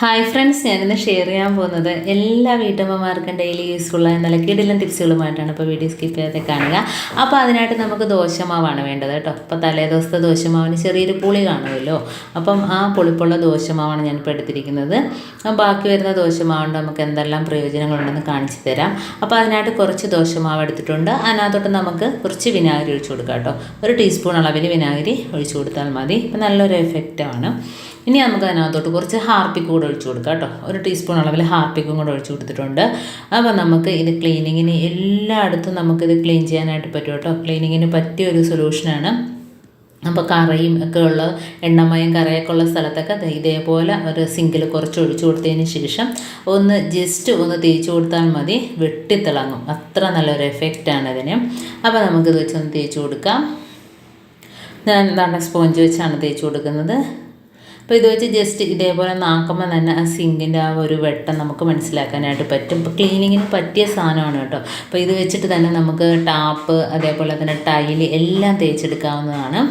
Hi friends ഞാനിന്ന് share ചെയ്യാൻ പോകുന്നത് എല്ലാ വീട്ടമ്മമാർക്കും ഡെയിലി യൂസ്ഫുള്ളായ നല്ല കിടിലും ടിപ്സുകളുമായിട്ടാണ് ഇപ്പോൾ വീഡിയോ സ്കിപ്പ് ചെയ്യാതെ കാണുക. അപ്പോൾ അതിനായിട്ട് നമുക്ക് ദോശമാവാണ് വേണ്ടത് കേട്ടോ. അപ്പോൾ തലേ ദിവസത്തെ ദോശമാവിന് ചെറിയൊരു പുളി കാണുമല്ലോ. അപ്പം ആ പുളിപ്പുള്ള ദോശമാവാണ് ഞാനിപ്പോൾ എടുത്തിരിക്കുന്നത്. ബാക്കി വരുന്ന ദോശമാവുണ്ട് നമുക്ക് എന്തെല്ലാം പ്രയോജനങ്ങളുണ്ടെന്ന് കാണിച്ചു തരാം. അപ്പോൾ അതിനായിട്ട് കുറച്ച് ദോശമാവ് എടുത്തിട്ടുണ്ട്. അതിനകത്തോട്ട് നമുക്ക് കുറച്ച് വിനാഗിരി ഒഴിച്ചു കൊടുക്കാം കേട്ടോ. ഒരു ടീസ്പൂൺ അളവിൽ വിനാഗിരി ഒഴിച്ചു കൊടുത്താൽ മതി. ഇപ്പം നല്ലൊരു എഫക്റ്റാണ് ഇനി നമുക്ക് അതിനകത്തോട്ട് കുറച്ച് ഹാർപ്പിക്ക് കൂടെ ഒഴിച്ചു കൊടുക്കാം കേട്ടോ. ഒരു ടീസ്പൂൺ അളവിൽ ഹാർപ്പിക്കും കൂടെ ഒഴിച്ചു കൊടുത്തിട്ടുണ്ട്. അപ്പോൾ നമുക്ക് ഇത് ക്ലീനിങ്ങിന് എല്ലായിടത്തും നമുക്കിത് ക്ലീൻ ചെയ്യാനായിട്ട് പറ്റും കേട്ടോ. ക്ലീനിങ്ങിന് പറ്റിയ ഒരു സൊല്യൂഷനാണ് അപ്പോൾ കറയും ഒക്കെ ഉള്ള എണ്ണമയം കറയൊക്കെ ഉള്ള സ്ഥലത്തൊക്കെ ഇതേപോലെ ഒരു സിങ്കിൽ കുറച്ച് ഒഴിച്ചു കൊടുത്തതിന് ശേഷം ഒന്ന് ജസ്റ്റ് ഒന്ന് തേച്ച് കൊടുത്താൽ മതി. വെട്ടിത്തിളങ്ങും. അത്ര നല്ലൊരു എഫക്റ്റാണ് അതിന് അപ്പോൾ നമുക്കിത് വെച്ചൊന്ന് തേച്ച് കൊടുക്കാം. ഞാൻ നല്ല സ്പോഞ്ച് വെച്ചാണ് തേച്ച് കൊടുക്കുന്നത്. അപ്പോൾ ഇത് വെച്ച് ജസ്റ്റ് ഇതേപോലെ നാക്കുമ്പോൾ തന്നെ ആ സിങ്കിന്റെ ആ ഒരു വെട്ടം നമുക്ക് മനസ്സിലാക്കാനായിട്ട് പറ്റും. ഇപ്പോൾ ക്ലീനിങ്ങിന് പറ്റിയ സാധനമാണ് കേട്ടോ. അപ്പോൾ ഇത് വെച്ചിട്ട് തന്നെ നമുക്ക് ടാപ്പ് അതേപോലെ തന്നെ ടൈൽ എല്ലാം തേച്ചെടുക്കാവുന്നതാണ്.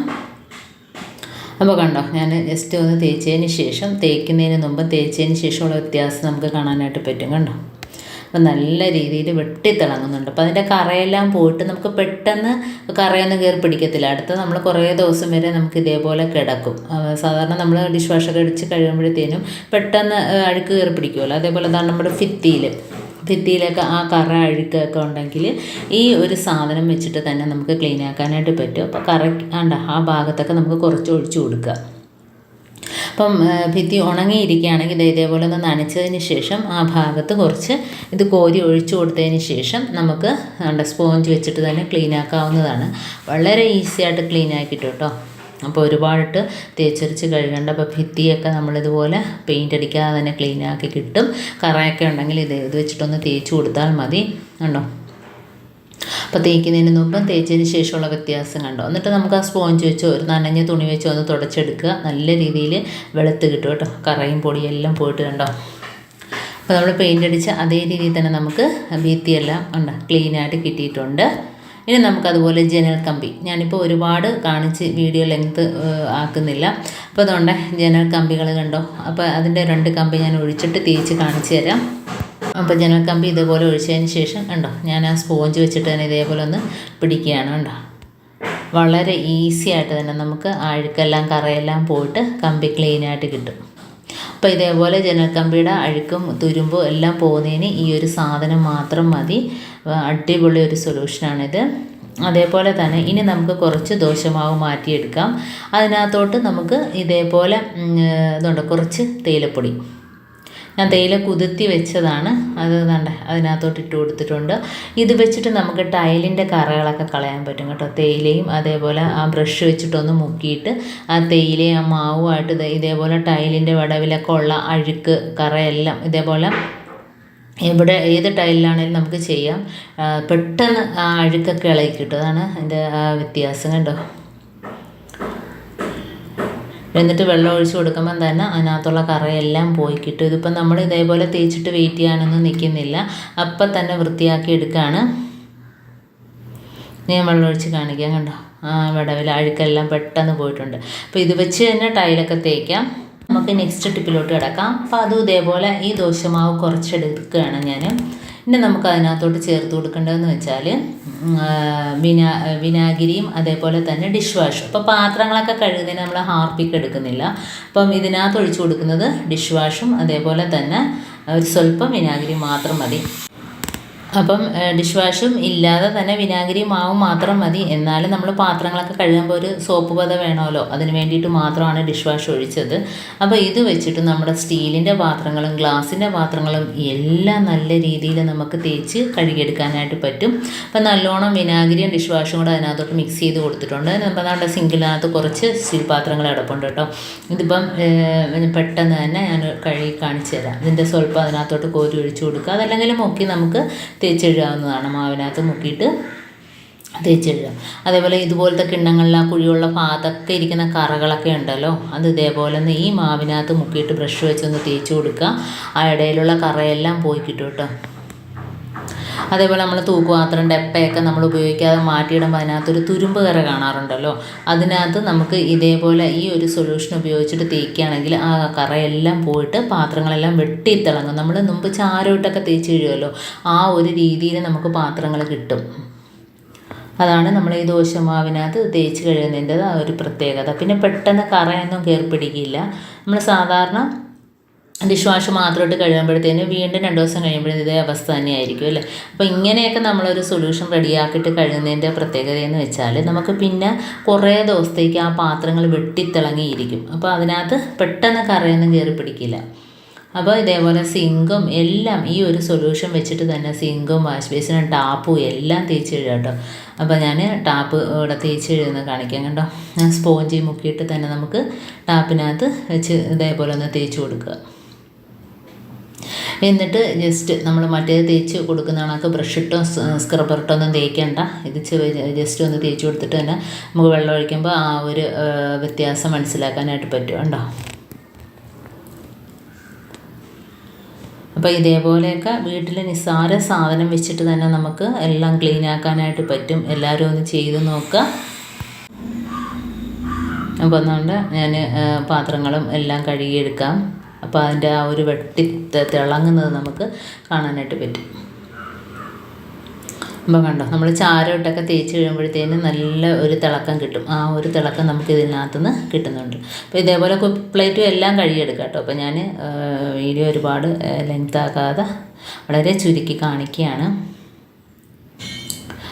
അപ്പോൾ കണ്ടോ ഞാൻ ജസ്റ്റ് ഒന്ന് തേച്ചതിന് ശേഷം തേക്കുന്നതിന് മുമ്പ് തേച്ചതിന് ശേഷമുള്ള വ്യത്യാസം നമുക്ക് കാണാനായിട്ട് പറ്റും. കണ്ടോ? അപ്പം നല്ല രീതിയിൽ വെട്ടിത്തിളങ്ങുന്നുണ്ട്. അപ്പോൾ അതിന്റെ കറയെല്ലാം പോയിട്ട് നമുക്ക് പെട്ടെന്ന് കറയൊന്നും കയറി പിടിക്കത്തില്ല. അടുത്ത നമ്മൾ കുറേ ദിവസം വരെ നമുക്ക് ഇതേപോലെ കിടക്കും. സാധാരണ നമ്മൾ ഡിഷ് വാഷൊക്കെ അടിച്ച് കഴിയുമ്പോഴത്തേനും പെട്ടെന്ന് അഴുക്ക് കയറി പിടിക്കുമല്ലോ. അതേപോലെ തന്നെ നമ്മുടെ ഫിത്തിയിൽ ഭിത്തിയിലൊക്കെ ആ കറ അഴുക്കൊക്കെ ഉണ്ടെങ്കിൽ ഈ ഒരു സാധനം വെച്ചിട്ട് തന്നെ നമുക്ക് ക്ലീൻ ആക്കാനായിട്ട് പറ്റും. അപ്പോൾ കറ ആണ്ട ആ ഭാഗത്തൊക്കെ നമുക്ക് കുറച്ച് ഒഴിച്ചു കൊടുക്കുക. അപ്പം ഭിത്തി ഉണങ്ങിയിരിക്കുകയാണെങ്കിൽ ഇത് ഇതേപോലെ ഒന്ന് നനച്ചതിന് ശേഷം ആ ഭാഗത്ത് കുറച്ച് ഇത് കോരി ഒഴിച്ചു കൊടുത്തതിന് ശേഷം നമുക്ക് നമ്മുടെ സ്പോഞ്ച് വെച്ചിട്ട് തന്നെ ക്ലീൻ ആക്കാവുന്നതാണ്. വളരെ ഈസി ആയിട്ട് ക്ലീൻ ആക്കി കിട്ടും. കേട്ടോ അപ്പോൾ ഒരുപാടിട്ട് തേച്ചരിച്ച് കഴുകേണ്ട. അപ്പോൾ ഭിത്തിയൊക്കെ നമ്മളിതുപോലെ പെയിന്റ് അടിക്കാതെ തന്നെ ക്ലീൻ ആക്കി കിട്ടും. കറയൊക്കെ ഉണ്ടെങ്കിൽ ഇത് ഇത് വെച്ചിട്ടൊന്ന് തേച്ച് കൊടുത്താൽ മതി. കണ്ടോ? അപ്പോൾ തേക്കുന്നതിന് മുമ്പ് തേച്ചതിന് ശേഷമുള്ള വ്യത്യാസം കണ്ടോ? എന്നിട്ട് നമുക്ക് ആ സ്പോഞ്ച് വെച്ചോ ഒരു നനഞ്ഞ തുണി വെച്ചോ ഒന്ന് തുടച്ചെടുക്കുക. നല്ല രീതിയിൽ വെളുത്ത് കിട്ടും കേട്ടോ. കറയും പൊടിയെല്ലാം പോയിട്ട് കണ്ടോ? അപ്പോൾ നമ്മൾ പെയിന്റ് അടിച്ച് അതേ രീതിയിൽ തന്നെ നമുക്ക് ഭിത്തിയെല്ലാം ഉണ്ട്? ക്ലീനായിട്ട് കിട്ടിയിട്ടുണ്ട്. ഇനി നമുക്കതുപോലെ ജനൽ കമ്പി. ഞാനിപ്പോൾ ഒരുപാട് കാണിച്ച് വീഡിയോ ലെങ്ത്ത് ആക്കുന്നില്ല. അപ്പോൾ അതുകൊണ്ട് ജനൽ കമ്പികൾ കണ്ടോ? അപ്പോൾ അതിന്റെ രണ്ട് കമ്പി ഞാൻ ഒഴിച്ചിട്ട് തേച്ച് കാണിച്ചു തരാം. അപ്പോൾ ജനൽക്കമ്പി കമ്പി ഇതേപോലെ ഒഴിച്ചതിന് ശേഷം കണ്ടോ ഞാൻ ആ സ്പോഞ്ച് വെച്ചിട്ട് തന്നെ ഇതേപോലെ ഒന്ന് പിടിക്കുകയാണ് കണ്ടോ. വളരെ ഈസി ആയിട്ട് തന്നെ നമുക്ക് അഴുക്കെല്ലാം കറയെല്ലാം പോയിട്ട് കമ്പി ക്ലീനായിട്ട് കിട്ടും. അപ്പോൾ ഇതേപോലെ ജനൽക്കമ്പിയുടെ അഴുക്കും തുരുമ്പും എല്ലാം പോകുന്നതിന് ഈ ഒരു സാധനം മാത്രം മതി. അടിപൊളി ഒരു സൊല്യൂഷനാണിത് അതേപോലെ തന്നെ ഇനി നമുക്ക് കുറച്ച് ദോശമാവ് മാറ്റിയെടുക്കാം. അതിനകത്തോട്ട് നമുക്ക് ഇതേപോലെ ഇതുണ്ട് കുറച്ച് തേയിലപ്പൊടി. ഞാൻ തേയില കുതിർത്തി വെച്ചതാണ്. അത് കണ്ട അതിനകത്തോട്ട് ഇട്ട് കൊടുത്തിട്ടുണ്ട്. ഇത് വെച്ചിട്ട് നമുക്ക് ടൈലിന്റെ കറകളൊക്കെ കളയാൻ പറ്റും കേട്ടോ. തേയിലയും അതേപോലെ ആ ബ്രഷ് വെച്ചിട്ടൊന്ന് മുക്കിയിട്ട് ആ തേയിലയും ആ മാവുമായിട്ട് ഇതേപോലെ ടൈലിന്റെ വടവിലൊക്കെ ഉള്ള അഴുക്ക് കറയെല്ലാം ഇതേപോലെ ഇവിടെ ഏത് ടൈലിലാണെങ്കിലും നമുക്ക് ചെയ്യാം. പെട്ടെന്ന് ആ അഴുക്കൊക്കെ ഇളകി കിട്ടും. അതാണ് അതിന്റെ വ്യത്യാസം കണ്ടോ. എന്നിട്ട് വെള്ളം ഒഴിച്ച് കൊടുക്കുമ്പം തന്നെ അതിനകത്തുള്ള കറയെല്ലാം പോയി കിട്ടും. ഇതിപ്പം നമ്മൾ ഇതേപോലെ തേച്ചിട്ട് വെയിറ്റ് ചെയ്യാനൊന്നും നിൽക്കുന്നില്ല. അപ്പം തന്നെ വൃത്തിയാക്കി എടുക്കുകയാണ് ഞാൻ വെള്ളം ഒഴിച്ച് കാണിക്കാം കണ്ടോ? ആ വിടവിൽ അഴുക്കെല്ലാം പെട്ടെന്ന് പോയിട്ടുണ്ട്. അപ്പോൾ ഇത് വെച്ച് തന്നെ ടൈലൊക്കെ തേക്കാം. നമുക്ക് നെക്സ്റ്റ് ടിപ്പിലോട്ട് കിടക്കാം. അപ്പോൾ അതും ഇതേപോലെ ഈ ദോശമാവ് കുറച്ചെടുക്കുകയാണ് ഞാൻ. ഇനി നമുക്ക് അതിനകത്തോട്ട് ചേർത്ത് കൊടുക്കേണ്ടതെന്ന് വെച്ചാൽ വിനാ വിനാഗിരിയും അതേപോലെ തന്നെ ഡിഷ് വാഷും അപ്പോൾ പാത്രങ്ങളൊക്കെ കഴുകുന്നതിന് നമ്മൾ ഹാർപ്പിക്ക് എടുക്കുന്നില്ല. അപ്പം ഇതിനകത്ത് ഒഴിച്ചു കൊടുക്കുന്നത് ഡിഷ് വാഷും അതേപോലെ തന്നെ ഒരു സ്വല്പം വിനാഗിരി മാത്രം മതി. അപ്പം ഡിഷ് വാഷും ഇല്ലാതെ തന്നെ വിനാഗിരി മാവും മാത്രം മതി. എന്നാലും നമ്മൾ പാത്രങ്ങളൊക്കെ കഴുകുമ്പോൾ ഒരു സോപ്പ് പത വേണമല്ലോ അതിന് വേണ്ടിയിട്ട് മാത്രമാണ് ഡിഷ് വാഷ് ഒഴിച്ചത്. അപ്പോൾ ഇത് വെച്ചിട്ട് നമ്മുടെ സ്റ്റീലിന്റെ പാത്രങ്ങളും ഗ്ലാസിന്റെ പാത്രങ്ങളും എല്ലാം നല്ല രീതിയിൽ നമുക്ക് തേച്ച് കഴുകിയെടുക്കാനായിട്ട് പറ്റും. അപ്പം നല്ലോണം വിനാഗിരിയും ഡിഷ് വാഷും കൂടെ അതിനകത്തോട്ട് മിക്സ് ചെയ്ത് കൊടുത്തിട്ടുണ്ട്. അപ്പം നമ്മുടെ സിങ്കിനകത്ത് കുറച്ച് സ്റ്റീൽ പാത്രങ്ങൾ കിടപ്പുണ്ട് കേട്ടോ. ഇതിപ്പം പെട്ടെന്ന് തന്നെ ഞാൻ കഴുകി കാണിച്ചു തരാം. ഇതിന്റെ സ്വല്പം അതിനകത്തോട്ട് കോരി ഒഴിച്ചു കൊടുക്കുക. അതല്ലെങ്കിൽ മുക്കി നമുക്ക് തേച്ചെഴുകാവുന്നതാണ് മാവിനകത്ത് മുക്കിയിട്ട് തേച്ചെഴുതാം അതേപോലെ ഇതുപോലത്തെ കിണ്ണങ്ങളിൽ ആ കുഴിയുള്ള ഭാഗത്തൊക്കെ ഇരിക്കുന്ന കറകളൊക്കെ ഉണ്ടല്ലോ അത് ഇതേപോലെ ഒന്ന് ഈ മാവിനകത്ത് മുക്കിയിട്ട് ബ്രഷ് വെച്ചൊന്ന് തേച്ച് കൊടുക്കുക. ആ ഇടയിലുള്ള കറയെല്ലാം പോയി കിട്ടും കേട്ടോ. അതേപോലെ നമ്മൾ തൂക്കുപാത്രം ഡെപ്പയൊക്കെ നമ്മൾ ഉപയോഗിക്കാതെ മാറ്റിയിടുമ്പോൾ അതിനകത്തൊരു തുരുമ്പ് കറ കാണാറുണ്ടല്ലോ. അതിനകത്ത് നമുക്ക് ഇതേപോലെ ഈ ഒരു സൊല്യൂഷൻ ഉപയോഗിച്ചിട്ട് തേക്കുകയാണെങ്കിൽ ആ കറയെല്ലാം പോയിട്ട് പാത്രങ്ങളെല്ലാം വെട്ടിത്തിളങ്ങും. നമ്മൾ മുമ്പ് ചാരോട്ടൊക്കെ തേച്ച് കഴിയുമല്ലോ ആ ഒരു രീതിയിൽ നമുക്ക് പാത്രങ്ങൾ കിട്ടും. അതാണ് നമ്മൾ ഈ ദോശമാവിനകത്ത് തേച്ച് കഴിയുന്നതിന്റെ ആ ഒരു പ്രത്യേകത. പിന്നെ പെട്ടെന്ന് കറയൊന്നും കയറി പിടിക്കില്ല നമ്മൾ സാധാരണ ഡിഷ് വാഷ് മാത്രം ഇട്ട് വീണ്ടും രണ്ട് ദിവസം കഴിയുമ്പോഴത്തേ ഇതേ അവസ്ഥ തന്നെയായിരിക്കും അല്ലേ? അപ്പോൾ ഇങ്ങനെയൊക്കെ നമ്മളൊരു സൊല്യൂഷൻ റെഡിയാക്കിയിട്ട് കഴിയുന്നതിന്റെ പ്രത്യേകത എന്ന് വെച്ചാൽ നമുക്ക് പിന്നെ കുറേ ദിവസത്തേക്ക് ആ പാത്രങ്ങൾ വെട്ടിത്തിളങ്ങിയിരിക്കും. അപ്പോൾ അതിനകത്ത് പെട്ടെന്ന് കറയൊന്നും കയറി പിടിക്കില്ല. അപ്പോൾ ഇതേപോലെ സിങ്കും എല്ലാം ഈ ഒരു സൊല്യൂഷൻ വെച്ചിട്ട് തന്നെ സിങ്കും വാഷ് ബേസിനും ടാപ്പും എല്ലാം തേച്ച് കഴുകാം കേട്ടോ. അപ്പോൾ ഞാൻ ടാപ്പ് ഇവിടെ തേച്ച് കഴുകുന്നത് കാണിക്കാം കേട്ടോ സ്പോഞ്ചി മുക്കിയിട്ട് തന്നെ നമുക്ക് ടാപ്പിനകത്ത് വെച്ച് ഇതേപോലെ ഒന്ന് തേച്ച് കൊടുക്കുക. എന്നിട്ട് ജസ്റ്റ് നമ്മൾ മറ്റേത് തേച്ച് കൊടുക്കുന്ന കണക്ക് ബ്രഷിട്ടോ സ്ക്രബറിട്ടോ ഒന്നും തേക്കേണ്ട. ഇത് ജസ്റ്റ് ഒന്ന് തേച്ച് കൊടുത്തിട്ട് തന്നെ നമുക്ക് വെള്ളം ഒഴിക്കുമ്പോൾ ആ ഒരു വ്യത്യാസം മനസ്സിലാക്കാനായിട്ട് പറ്റും കേട്ടോ അപ്പോൾ ഇതേപോലെയൊക്കെ വീട്ടിൽ നിസ്സാര സാധനം വെച്ചിട്ട് തന്നെ നമുക്ക് എല്ലാം ക്ലീൻ ആക്കാനായിട്ട് പറ്റും. എല്ലാവരും ഒന്ന് ചെയ്ത് നോക്കുക. അപ്പോൾ അതുകൊണ്ട് ഞാൻ പാത്രങ്ങളും എല്ലാം കഴുകിയെടുക്കാം. അപ്പോൾ അതിന്റെ ആ ഒരു വെട്ടി തിളങ്ങുന്നത് നമുക്ക് കാണാനായിട്ട് പറ്റും. അപ്പോൾ കണ്ടോ നമ്മൾ ചാരോട്ടൊക്കെ തേച്ച് കഴിയുമ്പോഴത്തേന് നല്ല ഒരു തിളക്കം കിട്ടും. ആ ഒരു തിളക്കം നമുക്ക് ഇതിനകത്തുനിന്ന് കിട്ടുന്നുണ്ട്. അപ്പോൾ ഇതേപോലെ പ്ലേറ്റും എല്ലാം കഴുകിയെടുക്കാം കേട്ടോ. അപ്പോൾ ഞാൻ വീഡിയോ ഒരുപാട് ലെങ്ത് ആക്കാതെ വളരെ ചുരുക്കി കാണിക്കുകയാണ്.